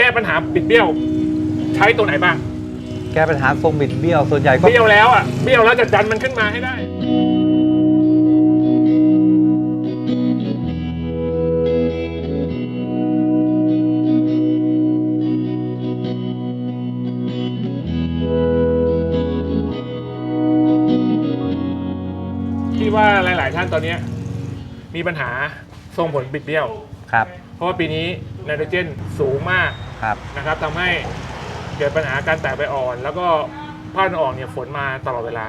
แก้ปัญหาบิดเบี้ยว ใช้ตัวไหนบ้างแก้ปัญหาทรงบิดเบี้ยวส่วนใหญ่ก็เบี้ยวแล้วอะเบี้ยวแล้วจะดันมันขึ้นมาให้ได้ ที่ว่าหลาย ๆ ท่านตอนเนี้ยมีปัญหาทรงผลบิดเบี้ยว ครับ เพราะว่าปีนี้ไนโตรเจนสูงมากครับ นะครับทำให้เกิดปัญหาการแตกใบอ่อน แล้วก็ผ้าอ่อนเนี่ยฝนมาตลอดเวลา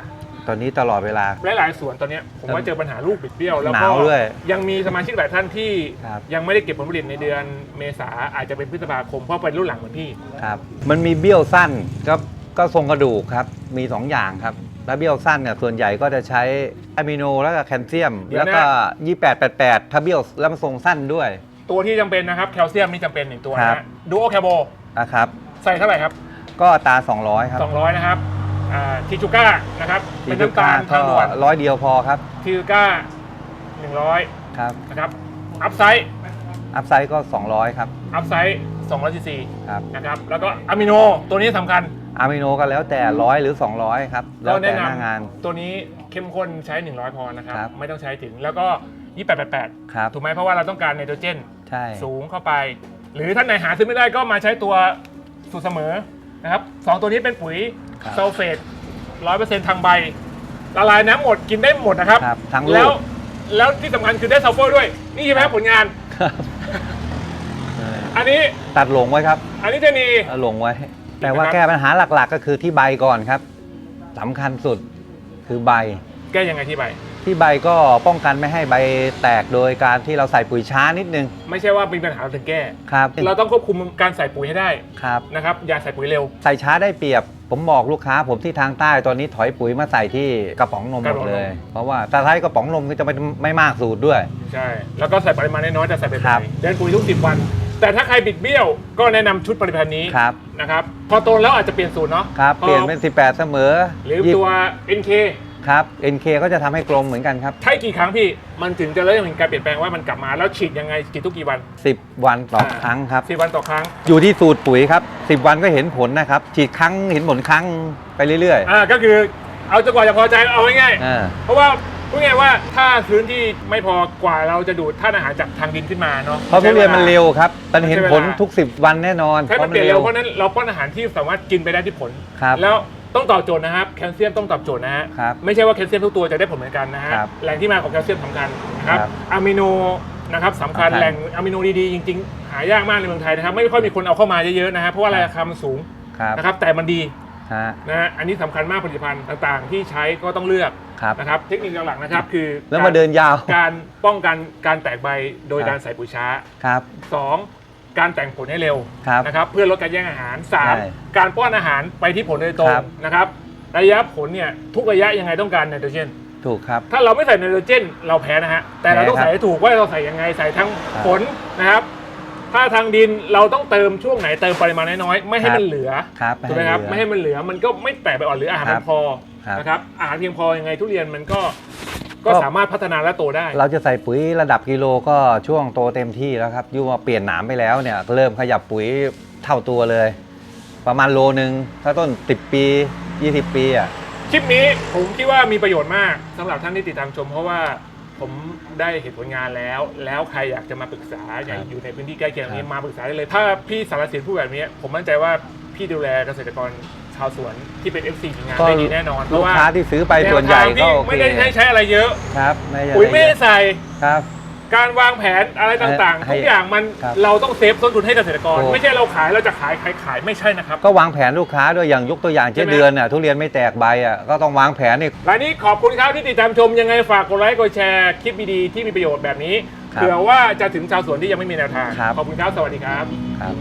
ตอนนี้ตลอดเวลา หลายๆสวนตอนเนี้ยผมว่าเจอปัญหาลูกบิดเบี้ยวแล้วหก็นาวด้วยยังมีสมาชิกหลายท่านที่ครับ ยังไม่ได้เก็บผลผลิตในเดือนเมษาอาจจะเป็นพฤษภาคมเพราะเป็นรุ่นหลังเหมือนพี่ ครับ มันมีเบี้ยวสั้นก็ก็ทรงกระดูกครับ มี2อย่างครับ แล้วเบี้ยวสั้นเนี่ยส่วนใหญ่ก็จะใช้อะมิโนแล้วก็แคลเซียม เดี๋ยวนะ แล้วก็ 2888 ถ้าเบี้ยวแล้วมันทรงสั้นด้วย ตัวที่จำเป็นนะครับแคลเซียมนี่จำเป็นหนึ่งตัวครันะบ ดูโอแคโบนะครับ ใส่เท่าไหร่ครับก็อัตรา200 ครับ200นะครับทิจูก้านะครับเป็นน้ำตาลก็ทางด่วนร้อยเดียวพอครับทิจูก้า100ครับ นะครับอัพไซด์อัพไซด์ก็ 200 ครับอัพไซด์200ซีซีครับนะครับแล้วก็อะมิโนตัวนี้สำคัญ อะมิโนก็แล้วแต่100หรือ 200 ครับ แล้ก็วแต่แนะหน้างานนำตัวนี้เข้มข้นใช้ 100 พอนะครับ ครับ ไม่ต้องใช้ถึงแล้วก็2888 ครับถูกไหมเพราะว่าเราต้องการไนโตรเจนใช่ สูงเข้าไป หรือท่านไหนหาซื้อไม่ได้ก็มาใช้ตัวสูตรเสมอนะครับสองตัวนี้เป็นปุ๋ยครับ ซัลเฟต100%ทางใบ ละลายน้ำหมดกินได้หมดนะครับ ครับทั้งลูกแล้วแล้วที่สำคัญคือได้ซัลเฟอร์ด้วย นี่ใช่ไหมครับผลงาน ครับเอออันนี้ตัดหลงไว้ครับอันนี้จะมี เอาหลงไว้ แต่ว่านะครับแก้ปัญหาหลักๆ ก็คือที่ใบก่อนครับสำคัญสุดคือใบ แก้ยังไงที่ใบ ที่ใบก็ป้องกันไม่ให้ใบแตกโดยการที่เราใส่ปุ๋ยช้านิดนึงไม่ใช่ว่ามีปัญหาเราถึงแก้ ครับเราต้องควบคุมการใส่ปุ๋ยให้ได้ครับ นะครับอย่าใส่ปุ๋ยเร็ว ใส่ช้าได้เปรียบ ผมบอกลูกค้าผมที่ทางใต้ตอนนี้ถอยปุ๋ยมาใส่ที่กระป๋องนมหกระมป๋องนมดเลย เพราะว่าถ้าใช้กระป๋องนมก็จะไม่ไม่มากสูตรด้วย ใช่แล้วก็ใส่ปริมาณน้อยๆแต่ใส่ไปครับเดินปุ๋ยทุก10วัน แต่ถ้าใครบิดเบี้ยวก็แนะนำชุดปริพันธ์นี้ครับนะครับพอโตแล้วอาจจะเปลี่ยนสูตรเนาะครับพอเปลี่ยนเป็น 18 เสมอหรือยี่ตัว NK ครับ NK ก็จะทำให้กลมเหมือนกันครับใช้กี่ครั้งพี่ มันถึงจะเริ่มเห็นการเปลี่ยนแปลงว่ามันกลับมาแล้วฉีดยังไงฉีดทุกกี่วัน10 วันต่อครั้งครับสิวันต่อครั้งอยู่ที่สูตรปุ๋ยครับ 10 วันก็เห็นผลนะครับ ฉีดครั้งเห็นผลครั้งไปเรื่อยอ่าก็คือเอาจนกว่าจะพอใจเอาง่ายๆอ่าๆเพราะว่าพูดง่ายๆว่าถ้าพื้นที่ไม่พอกว่าเราจะดูดธาตุอาหารจากทางดินขึ้นมาเนาะ เพราะทุเรียนมันเร็วครับ มันเห็นผลใช้เวลาทุก 10 วันแน่นอนใช่มันเปลี่ยนเร็วเพราะฉะนั้นเราป้อนอาหารที่สามารถกินไปได้ที่ผล ครับ แล้ว ต้องตอบโจทย์นะครับแคลเซียมต้องตอบโจทย์นะฮะครับไม่ใช่ว่าแคลเซียมทุกตัวจะได้ผลเหมือนกันนะฮะครับแหล่งที่มาของแคลเซียมสำคัญนะครับครับอะมิโนนะครับสำคัญสำคัญ แหล่งอะมิโนดีๆจริงๆ หายากมากในเมืองไทยนะครับไม่ค่อยมีคนเอาเข้ามาเยอะๆนะฮะเพราะว่าครับราคามันสูงครับนะครับแต่มันดีฮะนะฮะอันนี้สำคัญมากผลิตภัณฑ์ต่างๆ ที่ใช้ก็ต้องเลือกครับนะครับเทคนิคหลักๆนะครับคือแล้วมาเดินยาวการป้องกันการแตกใบโดยครับการใส่ปุ๋ยช้า ครับสอง การแต่งผลให้เร็วครับนะครับเพื่อลดการแย่งอาหารใช่ 3. การป้อนอาหารไปที่ผลโดยตรงครับ นะครับระยะผลเนี่ยทุกระยะยังไงต้องการไนโตรเจน ถูกครับ ถ้าเราไม่ใส่ไนโตรเจนเราแพ้นะฮะ แต่เราต้องแพ้ครับใส่ให้ถูกว่าเราใส่ยังไงใส่ทั้งครับผลนะครับ ถ้าทางดินเราต้องเติมช่วงไหนเติมปริมาณน้อยๆไม่ให้ครับ มันเหลือครับถูกไหมครับเหลือไม่ให้มันเหลือมันก็ไม่แตกไปอ่อนหรืออาหารครัมับนพอครับ นะครับอาหารเพียงพอยังไงทุเรียนมันก็ ก็ก็สามารถพัฒนาและโตได้ เราจะใส่ปุ๋ยระดับกิโลก็ช่วงโตเต็มที่แล้วครับยู่ว่าเปลี่ยนหนามไปแล้วเนี่ยก็เริ่มขยับปุ๋ยเท่าตัวเลย ประมาณโลนึงถ้าต้น 10 ปี 20 ปีอะคลิปนี้ผมคิดว่ามีประโยชน์มากสำหรับท่านที่ติดตามชม เพราะว่าผมได้เห็นผลงานแล้ว แล้วใครอยากจะมาปรึกษาอยากอยู่ในพื้นที่ใกล้เคียงนี้ครับมาปรึกษาได้เลย ถ้าพี่สารสินพูดแบบนี้ ผมมั่นใจว่าพี่ดูแลเกษตรกร ชาวสวนที่เป็น FC งานได้ดีแน่นอนเพลูราะกว่าค้าที่ซื้อไปส่วนใหญ่แนวทางก็ที่โอเคไม่ได้ใช้ใช้อะไรเยอะครับไม่ได้ปุ๋ยไม่ได้ใส่ครับ การวางแผนอะไรต่างๆให้ทุกอย่างมันครับเราต้องเซฟต้นทุนให้เกษตรกร ถูก ไม่ใช่เราขายเราจะขายขายขายไม่ใช่นะครับ ก็วางแผนลูกค้าด้วยอย่างยกตัวอย่างใช่เจ๊ไหม เดือนน่ะทุเรียนไม่แตกใบอะก็ต้องวางแผนนี่ รายนี้ขอบคุณครับที่ติดตามชมยังไงฝากกดไลค์กดแชร์คลิปดีๆที่มีประโยชน์แบบนี้ครับเผื่อว่าจะถึงชาวสวนที่ยังไม่มีแนวทางครับ ขอบคุณครับสวัสดีครับ ครับ